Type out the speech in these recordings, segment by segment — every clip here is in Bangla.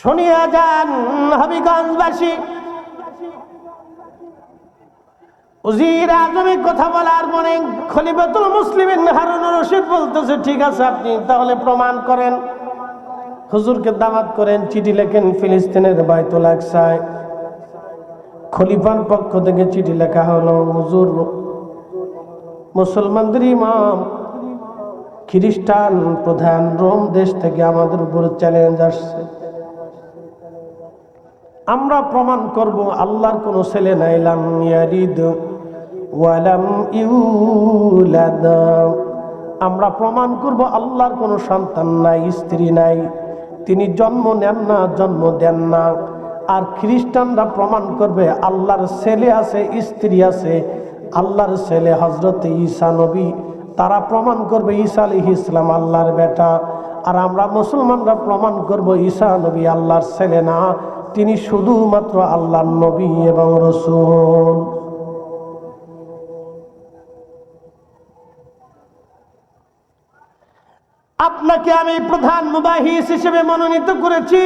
শুনিয়া যান হবিগঞ্জবাসী। উজির আজমি কথা বলার মনে খলিফাতুল মুসলিমিন হারুন রশিদ বলতেছে, ঠিক আছে আপনি তাহলে প্রমাণ করেন। হুজুরকে দাওয়াত করেন, চিঠি লেখেন, ফিলিস্তিনের বাইতুল আকসায়। খলিফার পক্ষ থেকে চিঠি লেখা হলো, হুজুর, মুসলমানদের ইমাম, খ্রিস্টান প্রধান রোম দেশ থেকে আমাদের উপরে চ্যালেঞ্জ আসছে। আমরা প্রমাণ করব, আল্লাহর কোনো ছেলে নাই, লাম ইয়ারিদ ওয়ালাম ইউলাদ। আমরা প্রমাণ করব, আল্লাহর কোনো সন্তান নাই, স্ত্রী নাই, তিনি জন্ম নেন না, জন্ম দেন না। আর খ্রিস্টানরা প্রমাণ করবে, আল্লাহর ছেলে আছে, স্ত্রী আছে, আল্লাহর ছেলে হজরত ঈসা নবী, তারা প্রমাণ করবে ঈসা আলী ইসলাম আল্লাহর বেটা। আর আমরা মুসলমানরা প্রমাণ করব, ঈসা নবী আল্লাহর ছেলে না তিনি শুধুমাত্র আল্লাহ নবী এবং রসুল। আপনাকে আমি প্রধান মুবাহিস হিসেবে মনোনীত করেছি।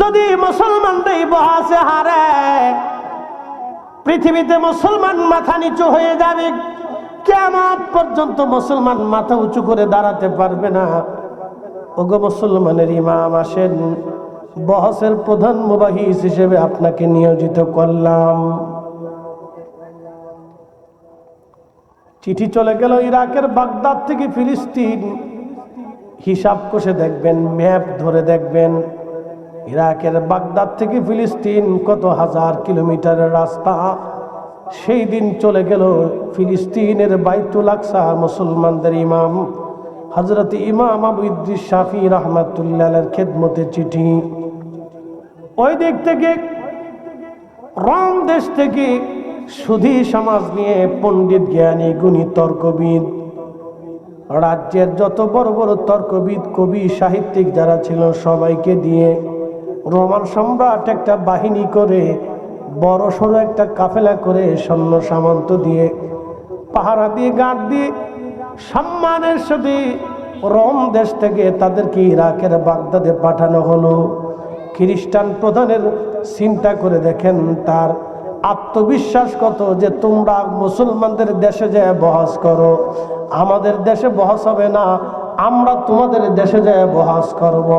যদি মুসলমানদের বহাসে হারে, পৃথিবীতে মুসলমান মাথা নিচু হয়ে যাবে কেমন পর্যন্ত মুসলমান মাথা উঁচু করে দাঁড়াতে পারবে না। ওগো মুসলমানের ইমাম আসেন। বহসের প্রধান মুবাহিস হিসেবে আপনাকে নিয়োজিত করলাম। চিঠি চলে গেল ইরাকের বাগদাদ থেকে ফিলিস্তিন। হিসাব কষে দেখবেন, ম্যাপ ধরে দেখবেন, ইরাকের বাগদাদ থেকে ফিলিস্তিন কত হাজার কিলোমিটারের রাস্তা। সেই দিন চলে গেল ফিলিস্তিনের বাইতুল আকসা মুসলমানদের ইমাম হজরত ইমাম আবু ইদ্রিস শাফি রহমাতুল্লাহের খেদমতে চিঠি। ওই দিক থেকে রম দেশ থেকে সুধী সমাজ নিয়ে পণ্ডিত জ্ঞানী, গুণী, তর্কবিদ, রাজ্যের যত বড় বড় তর্কবিদ, কবি, সাহিত্যিক যারা ছিল, সবাইকে দিয়ে রোমান সম্রাট একটা বাহিনী করে, বড় সড়ো একটা কাফেলা করে সৈন্য সামন্ত দিয়ে, পাহারা দিয়ে, গাঁট দিয়ে, সম্মানের সাথে রোম দেশ থেকে তাদেরকে ইরাকের বাগদাদে পাঠানো হলো। খ্রিস্টান প্রধানের চিন্তা করে দেখেন তার আত্মবিশ্বাস কত যে তোমরা মুসলমানদের দেশে যায় বহাস করো। আমাদের দেশে বহাস হবে না, আমরা তোমাদের দেশে যায় বহাস করব।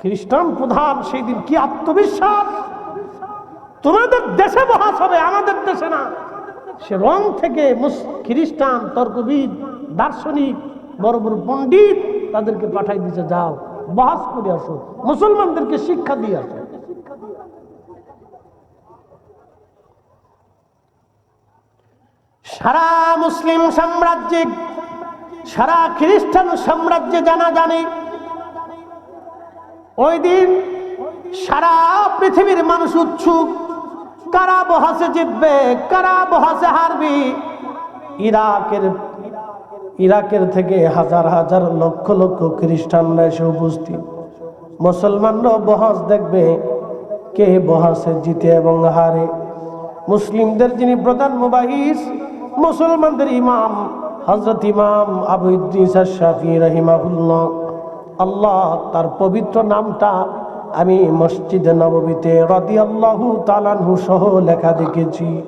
খ্রিস্টান প্রধান সেই দিন কি আত্মবিশ্বাস? তোমাদের দেশে বহাস হবে, আমাদের দেশে না। সে রং থেকে খ্রিস্টান, তর্কবিদ, দার্শনিক, বড় বড় পণ্ডিত তাদেরকে পাঠাই দিতে যাও। বহাস করে আসো, মুসলমানদেরকে শিক্ষা দিয়ে আসো। সারা মুসলিম সাম্রাজ্যে, সারা খ্রিস্টান সাম্রাজ্যে জানা জানে, ওই দিন সারা পৃথিবীর মানুষ উৎসুক, কারা বহাসে জিতবে, কারা বহাসে হারবি, ইরাকের ইরাকের থেকে হাজার হাজার লক্ষ লক্ষ খ্রিস্টানরা এসে উপস্থিত। মুসলমানরাও বহাস দেখবে কে বহাসে জিতে এবং হারে। মুসলিমদের যিনি প্রধান মুবাহিস, মুসলমানদের ইমাম হজরত ইমাম আবু ইদ্রিস শাফি রহিমাহুল্লাহ। আল্লাহ তার পবিত্র নামটা আমি মসজিদে নববীতে রদি আল্লাহু তালানহু সহ লেখা দেখেছি।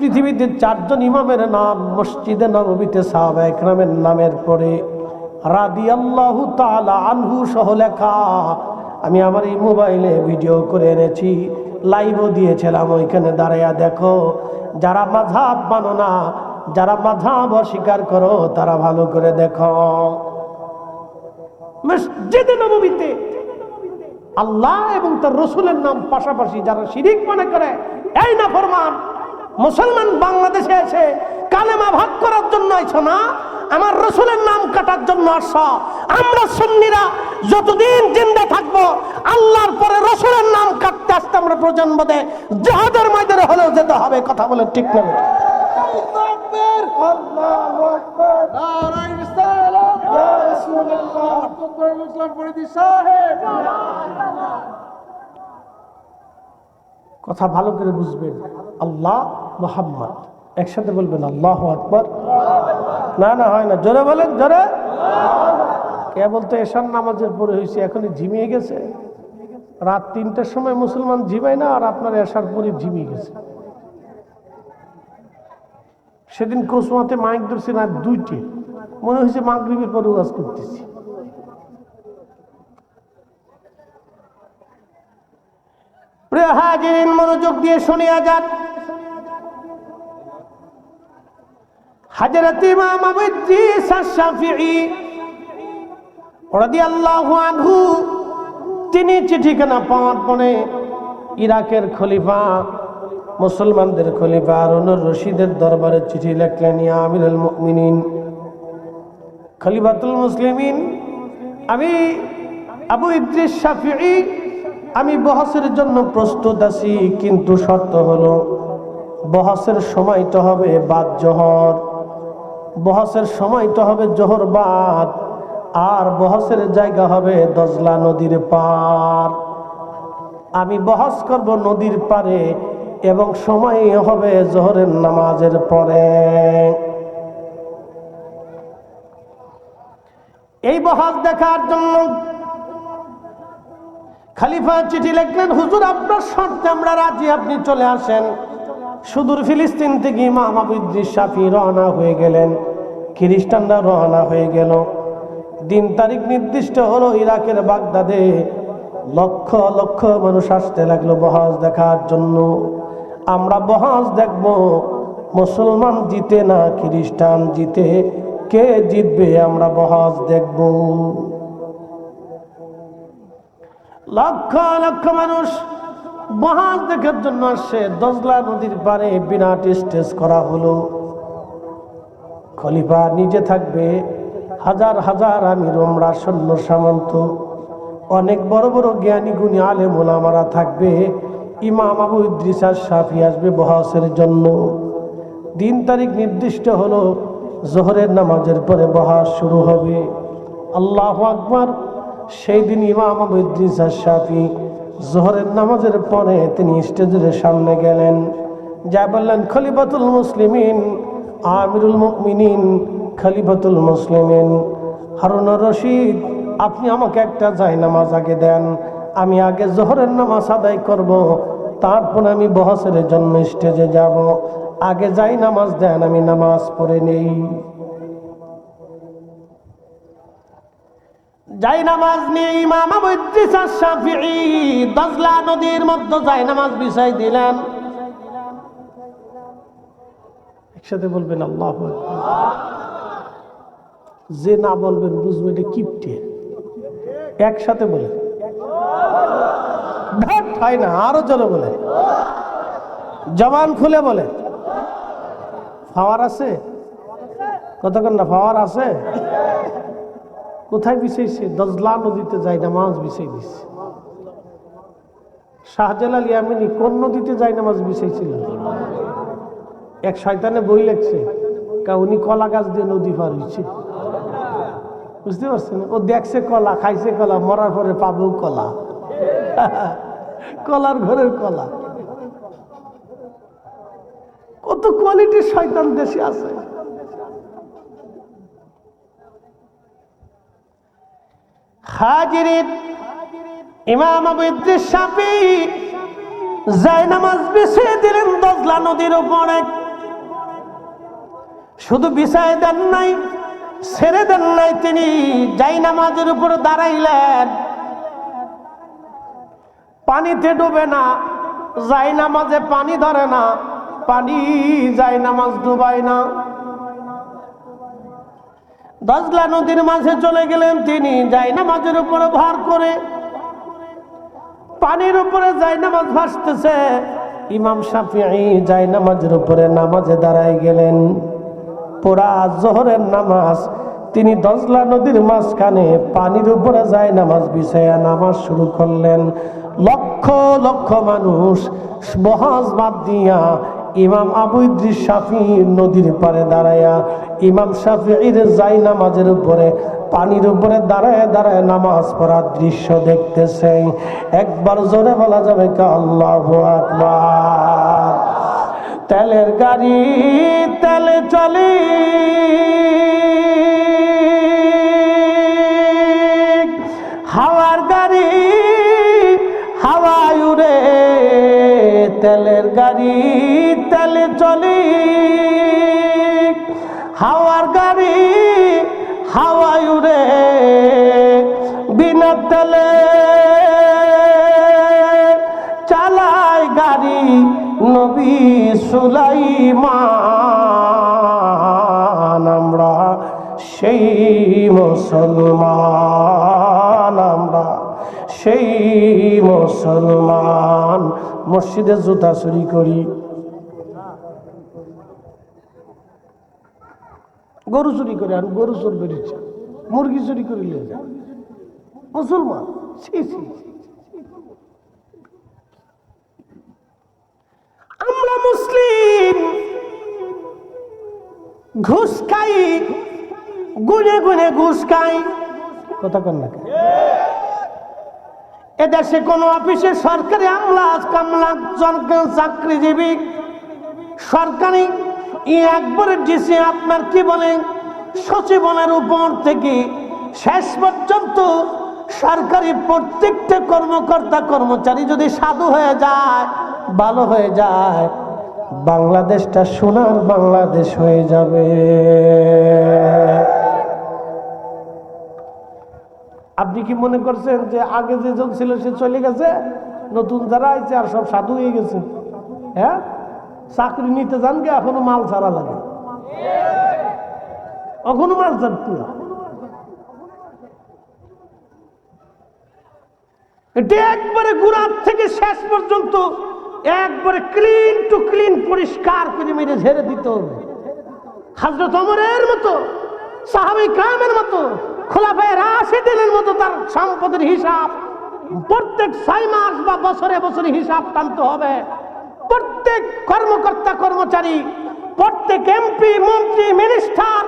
পৃথিবীতে চারজন ইমামের নাম মসজিদে নববীতে সাহাবা একরামের নামের পরে রাদি আল্লাহু আনহু সহ লেখা। আমি আমার এই মোবাইলে ভিডিও করে এনেছি, লাইভও দিয়েছিলাম, ওইখানে দাঁড়াইয়া দেখো। যারা মাঝাব মানো না, যারা মাঝাব অস্বীকার করো, তারা ভালো করে দেখো। মসজিদে আল্লাহ এবং তার রসুলের নাম পাশাপাশি যারা শিরিক মনে করে, এই না ফরমান মুসলমান বাংলাদেশে এসে কালেমা ভাগ করার জন্য আইছো না? আমার রসুলের নাম কাটার জন্য আসছ। আমরা সুন্নিরা যতদিন জিন্দা থাকব আল্লাহর পরে রসুলের নাম কাটতে আসতে আমরা প্রজন্ম দেয় জাহাজের ময়দানে হলেও যেতে হবে কথা বলে ঠিক না বেঠিক? কথা ভালো করে বুঝবেন। আল্লাহ মোহাম্মদ। একসাথে বলবেন, আল্লাহ আকবর। না না, হয় না। জোরে বলেন, জোরে। কেবল তো এশার নামাজের পরে হয়েছে এখনই ঝিমিয়ে গেছে। রাত তিনটার সময় মুসলমান ঝিমায় না, আর আপনার এশার পরে ঝিমিয়ে গেছে। সেদিন কোসমাতে মাইক ধরছি রাত দুইটে। মনে হয়েছে মাগরীবের পরে ওয়াজ করতেছি। হাজিরিন মনোযোগ দিয়ে শুনিয়া যান। হাজরত ইমাম আবু ইদ্রিস আশ-শাফিঈ রাদিয়াল্লাহু আনহু, তিনি চিঠিখানা পাওয়ার পরে ইরাকের খলিফা, মুসলমানদের খলিফা আরুনুর রশিদের দরবারে চিঠি লেখলেন, ইয়া আমিরুল মুমিনিন, খলিফাতুল মুসলিমিন, আমি আবু ইদ্রিস শাফিঈ আমি বহসের জন্য প্রস্তুত আছি, কিন্তু শর্ত হলো বহসের সময়টা হবে বাদ জহর। বহসের সময়টা হবে জোহর বাদ, আর বহসের জায়গা হবে দজলা নদীর পার। আমি বহস করব নদীর পারে, এবং সময় হবে জোহরের নামাজের পরে। এই বহাস দেখার জন্য খালিফা চিঠি লিখলেন, হুজুর, আপনার শর্তে আমরা রাজি, আপনি চলে আসেন। সুদূর ফিলিস্তিন থেকে ইমাম ইদ্রিস শাফি রওনা হয়ে গেলেন। খ্রিস্টানরা রওনা হয়ে গেল। দিন তারিখ নির্দিষ্ট হলো ইরাকের বাগদাদে। লক্ষ লক্ষ মানুষ আসতে লাগল বহাজ দেখার জন্য। আমরা বহাজ দেখব, মুসলমান জিতে না খ্রিস্টান জিতে? কে জিতবে আমরা বহাজ দেখব? লক্ষ লক্ষ মানুষ বহাজ দেখার জন্য আসছে দজলা নদীর পারে বিরাট স্টেজ করা হলো। খলিফা নিজে থাকবে। হাজার হাজার আমি রোমরা সৈন্য সামন্ত। অনেক বড় বড় জ্ঞানী গুণী আলে মোলামারা থাকবে। ইমাম আবু ইদ্রিসা সাফি আসবে বহাসের জন্য। দিন তারিখ নির্দিষ্ট হলো। জোহরের নামাজের পরে বহাস শুরু হবে। আল্লাহ আকবার। সেই দিন ইমাম আবু সাফি জোহরের নামাজের পরে তিনি স্টেজের সামনে গেলেন। যা বললেন, খলিফাতুল মুসলিমিন, আমিরুল মুমিনিন, খলিফাতুল মুসলিমিন। হারুন রশিদ, আপনি আমাকে একটা জায় নামাজ আগে দেন। আমি আগে জোহরের নামাজ আদায় করব, তারপর আমি বহসের জন্য স্টেজে যাব। আগে যাই নামাজ দেন, আমি নামাজ পড়ে নেই। যাই নামাজ নিয়ে ইমাম দজলা নদীর মধ্যে যাই নামাজ বিছাই দিলেন। একসাথে বলবেন, আল্লাহ যে না বলবেন, বুঝবে এটা কিপটে। একসাথে বলে। হয় না, আরও জোরে বলে। জবান খুলে বলে। ফাওয়ার আছে? কতক্ষণ না, ফাওয়ার আছে? কোথায় বিছাইছে? দজলা নদীতে যাই নামাজ বিছাই দিছে শাহজালাল ইয়ামিনী কোন নদীতে যাই নামাজ বিছাইছিল? এক শয়তানে বই লেখছে উনি কলা গাছ দিয়ে নদী পার হয়েছে বুঝতে পারছেন? ও দেখছে কলা, খাইছে কলা, মরার পরে পাবো কলা। কলার ঘরের কলা। কত কোয়ালিটির শয়তান দেশে আছে। হাজিরিন, ইমাম আবু ইদ্রিস শাফি জায়নামাজ বিছিয়ে দিলেন দজলা নদীর উপরে। শুধু বিছায় দেন নাই, ছেড়ে দেন নাই তিনি জায়নামাজের উপর দাঁড়াইলেন। পানিতে ডুবে না জায়নামাজে পানি ধরে না, পানি জায়নামাজ ডুবায় না। দজলা নদীর মাঝে চলে গেলেন তিনি জায়নামাজের উপরে ভার করে। পানির উপরে জায়নামাজ ভাসতেছে। ইমাম শাফিঈ জায়নামাজের উপরে নামাজে দাঁড়ায় গেলেন। পুরা জোহরের নামাজ, তিনি দজলা নদীর মাঝখানে পানির উপরে যায় নামাজ বিছায়া নামাজ শুরু করলেন। লক্ষ লক্ষ মানুষ বহাজ বাদ দিয়া ইমাম আবু শাফি নদীর পারে দাঁড়ায়া ইমাম শাফির যাই নামাজের উপরে, পানির উপরে দাঁড়ায় দাঁড়ায় নামাজ পড়ার দৃশ্য দেখতেছে। একবার জোরে বলা যাবে আল্লাহ আকবার। তেলের গাড়ি, তেলে চলি। হাওয়ার গাড়ি, হাওয়ায় উড়ে। তেলের গাড়ি, তেলে চলি। হাওয়ার গাড়ি হাওয়ায় উড়ে বিনা তেলে চালায় গাড়ি নবী সুলাইমান। আমরা সেই মুসলমান, আমরা সেই মুসলমান। মসজিদে জুতা চুরি করি। গরু চুরি করে আর গরু চোর বেরিয়েছে মুরগি চুরি করে নিয়ে যায় মুসলমান। আমরা মুসলিম, ঘুষ খাই, গুনে গুনে ঘুষ খাই কথা কন না? এদেশে কোন অফিসে সরকারি আমলা, কামলা চাকরিজীবী, সরকারি ই একবারে ডিসি আপনার কি বলেন সচিবনের উপর থেকে শেষ পর্যন্ত সরকারি প্রত্যেকটা কর্মকর্তা কর্মচারী যদি সাধু হয়ে যায়, ভালো হয়ে যায়, বাংলাদেশটা সোনার বাংলাদেশ হয়ে যাবে। আপনি কি মনে করছেন যে আগে যেজন ছিল সে চলে গেছে? নতুন যারা আছে আর সব সাধু হয়ে গেছে। হ্যাঁ? চাকরি নিতে যান গে এখনও মাল ছাড়া লাগে। এখনও মাল ছাড়তে এটা একবারে গুড়ার থেকে শেষ পর্যন্ত একবারে ক্লিন টু ক্লিন পরিষ্কার করে মেরে ঝেড়ে দিতে হবে। হাজরত অমরের মতো, সাহাবি কামের মতো, খোলাফায় রাশেদিনের মতো তার সম্পদের হিসাব প্রত্যেক ছয় মাস বা বছরে বছরে হিসাব টানতে হবে। প্রত্যেক কর্মকর্তা, কর্মচারী, প্রত্যেক এমপি, মন্ত্রী, মিনিস্টার,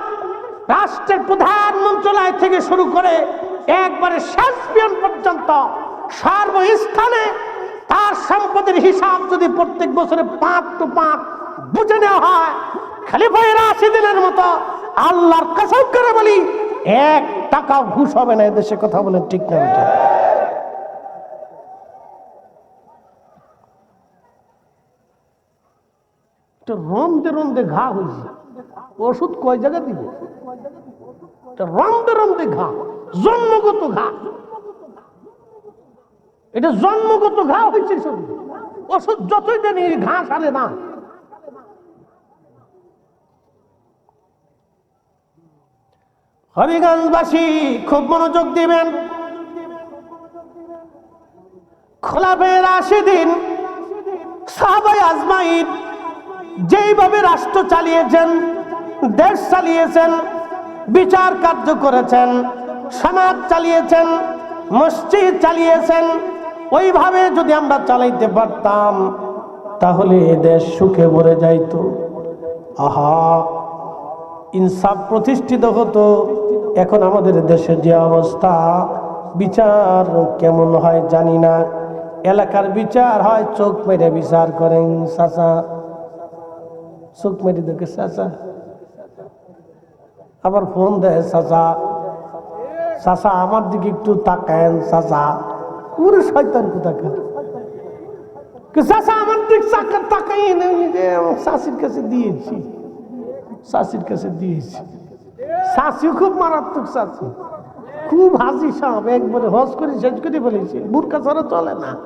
রাষ্ট্রের প্রধান মন্ত্রণালয় থেকে শুরু করে একবারে শেষ পর্যন্ত সর্বস্থানে তার সম্পদের হিসাব যদি প্রত্যেক বছরে পাঁচ টু পাঁচ বুঝে নেওয়া হয় খালিফাই রাশিদিনের মতো আল্লাহর কসম করে বলি, এক টাকা ঘুষ হবে না, এদেশে কথা বলেন ঠিক না রন্দে রন্দে ঘা হয়েছে। ওষুধ কয় জায়গা দিবে? রন্দে রন্দে ঘা, জন্মগত ঘা। এটা জন্মগত ঘা হয়েছে ওষুধ যতই দেন, এই ঘা সারে না। হরিগঞ্জবাসী, খুব মনোযোগ দিবেন। খোলাফের আশি দিন সাহাবাই আজমাইন যেইভাবে রাষ্ট্র চালিয়েছেন, দেশ চালিয়েছেন, বিচার কার্য করেছেন, সমাজ চালিয়েছেন, মসজিদ চালিয়েছেন, ওইভাবে যদি আমরা চালাইতে পারতাম, তাহলে দেশ সুখে ভরে যাইতো। আহা, ইনসাফ প্রতিষ্ঠিত হতো। এখন আমাদের দেশের যে অবস্থা, বিচার কেমন হয় জানি না। এলাকার বিচার হয়, চোখ মেরে বিচার করেন, চাচা। চোখ মেরে দেখে চাচা। আবার ফোন দেয়, চাচা চাচা, আমার দিকে একটু তাকায়েন, চাচা। পুরো শয়তান, কোথাকার? চাচা, আমার দিকে চাকা- তাকাই চাষির কাছে দিয়েছি শাশির কাছে দিয়েছি। শাশি খুব মারাত্মক শাশি খুব হাসি সাপ একবারে হস করে শেষ করে ফেলেছে, বুরকা ছাড়া চলে না।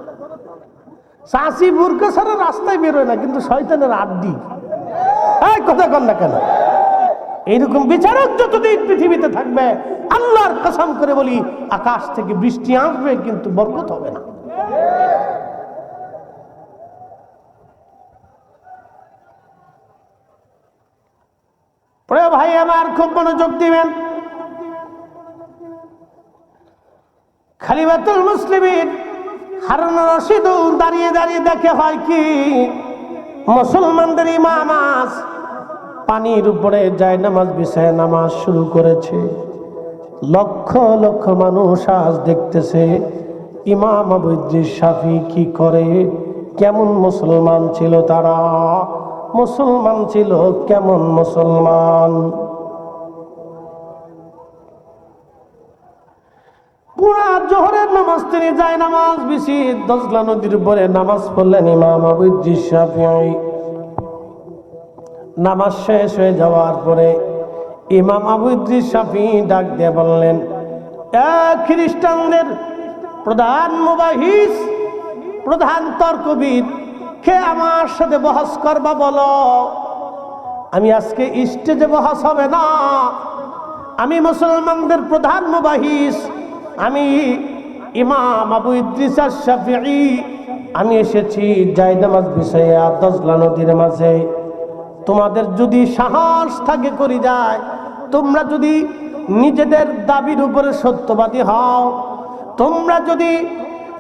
শাশি বুরকা ছাড়া রাস্তায় বেরোয় না, কিন্তু শয়তানের আড্ডি। এই কথা কর না কেন? এইরকম বিচারক যতদিন পৃথিবীতে থাকবে, আল্লাহর কসম করে বলি, আকাশ থেকে বৃষ্টি আসবে, কিন্তু বরকত হবে না। ভাই, আমার খুব মনোযোগ দিবেন। খালিবাতুল মুসলিমিন হারুন রশিদ দাঁড়িয়ে দাঁড়িয়ে দেখে হয় কি, মুসলমানদের ইমাম আজ পানির উপরে যায় নামাজ বিছায় নামাজ শুরু করেছে। লক্ষ লক্ষ মানুষ আজ দেখতেছে, ইমাম আবুদ্দিস শাফি কি করে? কেমন মুসলমান ছিল তারা? মুসলমান ছিল কেমন মুসলমান? পুরা জোহরের নামাজ তিনি যায় নামাজ বেশি দশলা নদীর উপরে নামাজ পড়লেন ইমাম আবু ইদ্রিস শাফিঈ নামাজ শেষ হয়ে যাওয়ার পরে ইমাম আবু ইদ্রিস শাফিঈ ডাক দিয়ে বললেন, "এ খ্রিস্টানদের প্রধান মুবাহিস, প্রধান তর্কবিদ, কে আমার সাথে বহস করবা বলো? আমি আজকে স্টেজে বহস হবে না। আমি মুসলমানদের প্রধান মুবাহিস, আমি ইমাম আবু ইদ্রিস শাফিঈ আমি এসেছি জায়দামাজ বিষয়ে দজলা নদীর মাঝে। তোমাদের যদি সাহস থাকে করি যায়, তোমরা যদি নিজেদের দাবির উপরে সত্যবাদী হও, তোমরা যদি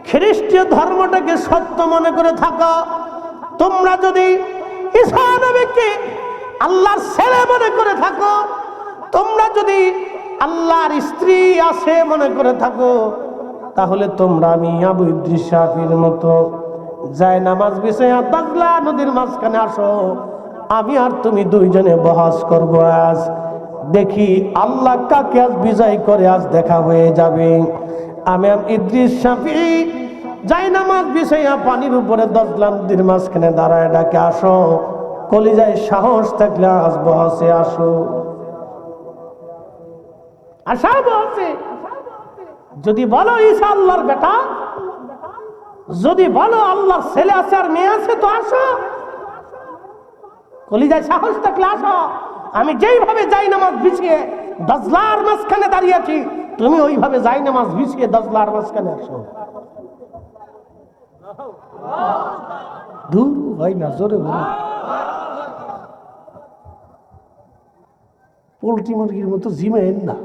খ্রিস্টীয় ধর্মটাকে সত্য মনে করে থাকো, তোমরা যদি ঈসা নবীকে আল্লাহর ছেলে মনে করে থাকো, তোমরা যদি আল্লাহর স্ত্রী আছে মনে করে থাকো, তাহলে তোমরা আমি আবু ইদ্রিস মতো যায় নামাজ বিষয়ে দাগলা নদীর মাঝখানে আসো। আমি আর তুমি দুইজনে বহাস করব আজ। দেখি আল্লাহ কাকে আজ বিজয় করে আজ দেখা হয়ে যাবে। আমি ইদ্রিস শাফি যাই নামাজ বিষয়া পানির উপরে দশলা নদীর মাঝখানে দাঁড়ায় ডাকে, আসো। কলিজায় সাহস থাকলে আজ বহাসে আসো। আশা যদি বলো ঈসা আল্লাহর বেটা, যদি বলো আল্লাহর ছেলে আছে আর মেয়ে আছে, তো আসো। কলিজায় সাহস থাকলে আসো আমি যেইভাবে যাই নামাজ বিছিয়ে, দজলার মাঝখানে দাঁড়িয়েছি তুমি ওইভাবে যাই নামাজ বিছিয়ে, দজলার মাঝখানে আসো। দূর হয় না, জোরে বলো। পোলট্রি মুরগির মতো জিমেন না।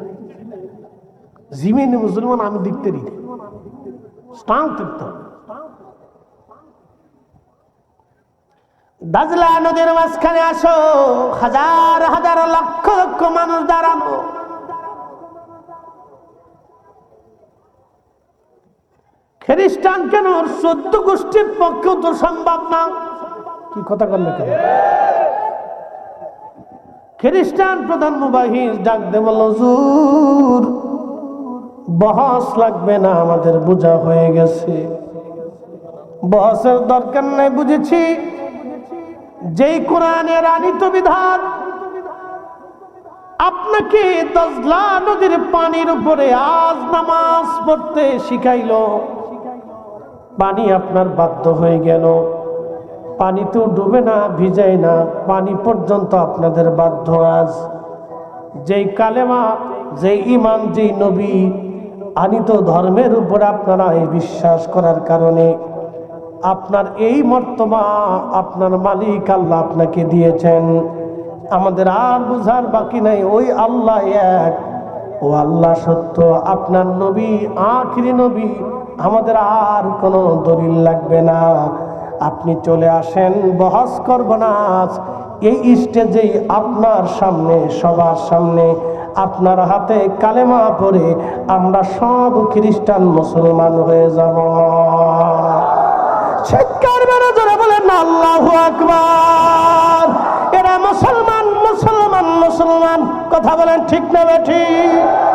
জিমেনে মুসলমান আমি দেখতে দিই। স্ট্রং থাকতে হবে। দাজলা নদীর মাঝখানে আসো হাজার হাজার লক্ষ লক্ষ মানুষ দাঁড়ানো খ্রিস্টান কেন চোদ্দ গোষ্ঠীর পক্ষেও তো সম্ভব না? কি কথা করলে কেন? খ্রিস্টান প্রধান মুবাহিস ডাক দে বলল হুজুর বহস লাগবে না আমাদের বোঝা হয়ে গেছে। বহসের দরকার নাই বুঝেছি। যেই কোরআনের আনিত বিধান, আপনাকে দজলা নদীর পানির উপরে আজ নামাজ পড়তে শিখাইল। পানি আপনার বাধ্য হয়ে গেল। পানি তো ডুবে না, ভিজায় না, পানি পর্যন্ত আপনাদের বাধ্য আজ। যেই কালেমা, যেই ইমান, যেই নবী আনিত ধর্মের উপর আপনারা এই বিশ্বাস করার কারণে আপনার এই মর্তবা আপনার মালিক আল্লাহ আপনাকে দিয়েছেন। আমাদের আর বুঝার বাকি নাই, ওই আল্লাহ এক। ও আল্লাহ সত্য, আপনার নবী, আখিরি নবী, আমাদের আর কোনো দলিল লাগবে না। আপনি চলে আসেন বহস করব না এই স্টেজেই আপনার সামনে, সবার সামনে, আপনার হাতে কালেমা পরে আমরা সব খ্রিস্টান মুসলমান হয়ে যাব। চিৎকার মেরে জোরে বলেন, আল্লাহ আকবার। এরা মুসলমান মুসলমান মুসলমান। কথা বলেন ঠিক না ঠিক